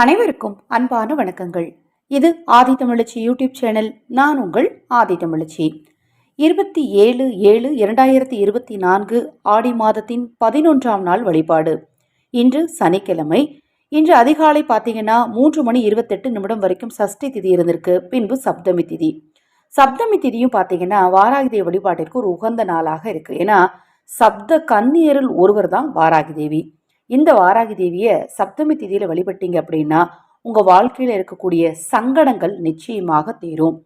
அனைவருக்கும் அன்பான வணக்கங்கள். இது ஆதி தமிழச்சி யூடியூப் சேனல். நான் உங்கள் ஆதி தமிழச்சி. இருபத்தி ஏழு ஏழு இரண்டாயிரத்தி இருபத்தி நான்கு ஆடி மாதத்தின் பதினொன்றாம் நாள் வழிபாடு. இன்று சனிக்கிழமை. இன்று அதிகாலை பார்த்தீங்கன்னா மூன்று மணி இருபத்தெட்டு நிமிடம் வரைக்கும் சஷ்டி திதி இருந்திருக்கு. பின்பு சப்தமி திதி. சப்தமி திதியும் பார்த்தீங்கன்னா வாராகி தேவி வழிபாட்டிற்கு ஒரு உகந்த நாளாக இருக்குது ஏன்னா சப்த கன்னியரில் ஒருவர் தான் வாராகி தேவி இந்த வாராகி தேவியை சப்தமி திதியில் வழிபட்டீங்க அப்படின்னா உங்கள் வாழ்க்கையில் இருக்கக்கூடிய சங்கடங்கள் நிச்சயமாக தீரும்.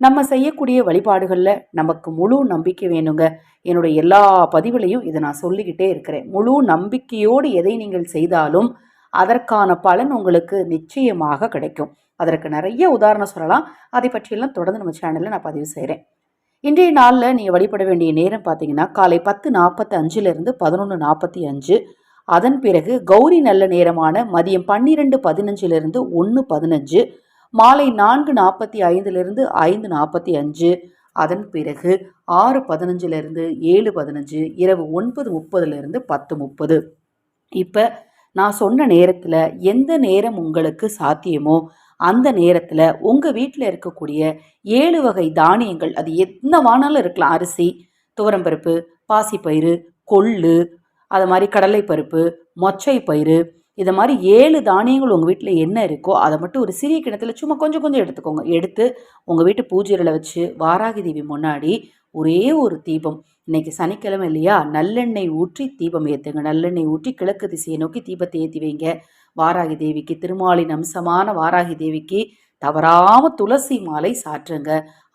நம்ம செய்யக்கூடிய வழிபாடுகளில் நமக்கு முழு நம்பிக்கை வேணுங்க. என்னுடைய எல்லா பதிவுலையும் இதை நான் சொல்லிக்கிட்டே இருக்கிறேன். முழு நம்பிக்கையோடு எதை நீங்கள் செய்தாலும் அதற்கான பலன் உங்களுக்கு நிச்சயமாக கிடைக்கும். அதற்கு நிறைய உதாரணம் சொல்லலாம். அதை பற்றியெல்லாம் தொடர்ந்து நம்ம சேனலில் நான் பதிவு செய்கிறேன் இன்றைய நாளில் நீங்கள் வழிபட வேண்டிய நேரம் பார்த்தீங்கன்னா காலை பத்து நாற்பத்தி அஞ்சுலேருந்து பதினொன்று நாற்பத்தி அஞ்சு அதன் பிறகு கௌரி நல்ல நேரமான மதியம் பன்னிரெண்டு பதினஞ்சிலிருந்து ஒன்று பதினஞ்சு மாலை நான்கு நாற்பத்தி ஐந்திலிருந்து ஐந்து நாற்பத்தி அஞ்சு அதன் பிறகு ஆறு பதினஞ்சிலிருந்து ஏழு பதினஞ்சு இரவு ஒன்பது முப்பதுலேருந்து பத்து முப்பது. இப்போ நான் சொன்ன நேரத்தில் எந்த நேரம் உங்களுக்கு சாத்தியமோ அந்த நேரத்தில் உங்கள் வீட்டில் இருக்கக்கூடிய ஏழு வகை தானியங்கள் அது என்னவானாலும் இருக்கலாம் அரிசி துவரம்பருப்பு பாசிப்பயிறு கொள்ளு அது மாதிரி கடலைப்பருப்பு மொச்சை பயிறு இதை மாதிரி ஏழு தானியங்கள் உங்கள் வீட்டில் என்ன இருக்கோ அதை மட்டும் ஒரு சிறிய கிணத்துல சும்மா கொஞ்சம் கொஞ்சம் எடுத்துக்கோங்க. எடுத்து உங்கள் வீட்டு பூஜையில் வச்சு வாராகி தேவி முன்னாடி ஒரே ஒரு தீபம். இன்னைக்கு சனிக்கிழமை இல்லையா? நல்லெண்ணெய் ஊற்றி தீபம் ஏற்றுங்க நல்லெண்ணெய் ஊற்றி கிழக்கு திசையை நோக்கி தீபத்தை ஏற்றி வைங்க. வாராகி தேவிக்கு திருமாலின் அம்சமான வாராகி தேவிக்கு தவறாமல் துளசி மாலை சாற்றுங்க.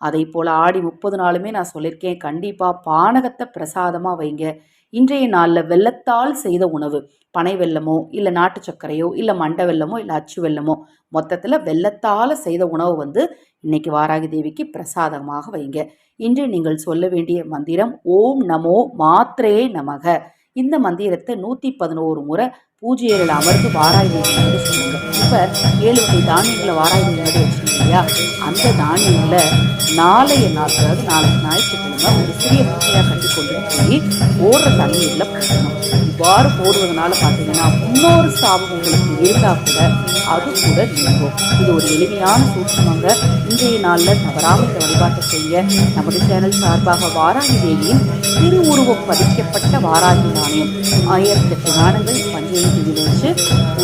அதை போல் ஆடி முப்பது நாளுமே நான் சொல்லியிருக்கேன் கண்டிப்பாக பானகத்தை பிரசாதமாக வைங்க. இன்றைய நாளில் வெள்ளத்தால் செய்த உணவு பனை வெல்லமோ இல்லை நாட்டு சர்க்கரையோ இல்லை மண்டை வெல்லமோ இல்லை அச்சு வெல்லமோ மொத்தத்தில் வெள்ளத்தால் செய்த உணவு வந்து இன்னைக்கு வாராகி தேவிக்கு பிரசாதமாக வைங்க. இன்று நீங்கள் சொல்ல வேண்டிய மந்திரம் ஓம் நமோ மாத்திரே நமக. இந்த மந்திரத்தை நூற்றி பதினோரு முறை பூஜையில் அமர்ந்து வாராகி தேவி சொல்லுங்க இப்போ ஏழு வகை தானியங்களை வாராகி தேவி வந்து இல்லையா அந்த தானியங்களை நாளைய நாள் அதாவது நாளைக்கு ஞாயிற்றுக்கிழமை ஒரு சிறிய மூட்டையாக கட்டி கொண்டு போய் ஓடுற தண்ணீரில் போடணும். இவ்வாறு போடுவதனால பார்த்தீங்கன்னா இன்னொரு சாபம் உங்களுக்கு இருந்தால் கூட அது கூட நீங்கும். இது ஒரு எளிமையான சூட்சமங்க. இன்றைய நாளில் தவறாமல் இந்த வழிபாட்டை செய்ய நமது சேனல் சார்பாக வாராகி தேவியின் திருவுருவம் பதிக்கப்பட்ட வாராகி நாணயம் ஆயிரத்தி எட்டு நாணங்கள் பஞ்சை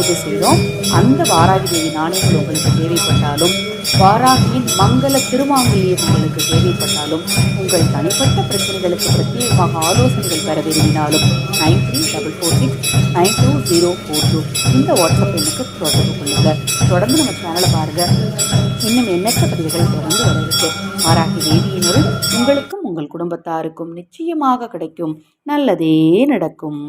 பூஜை செய்தோம். அந்த வாராகி தேவி நாணயங்கள் உங்களுக்கு தேவைப்பட்டாலும் வாராகியின் மங்கள திருமாங்கலியம் உங்களுக்கு தேவைப்பட்டாலும் உங்கள் தனிப்பட்ட பிரச்சனைகளுக்கு பிரத்யேகமாக ஆலோசனைகள் பெற விரும்பினாலும் nine three double four six nine two zero four two இந்த வாட்ஸ்அப் எண்ணுக்கு தொடர்பு கொள்ளுங்கள் தொடர்ந்து நம்ம சேனலை பாருங்க. இன்னும் எண்ணற்ற பதிவுகள் தொடர்ந்து வர இருக்கு. வாராகி தேவியினரும் உங்களுக்கும் உங்கள் குடும்பத்தாருக்கும் நிச்சயமாக கிடைக்கும். நல்லதே நடக்கும்.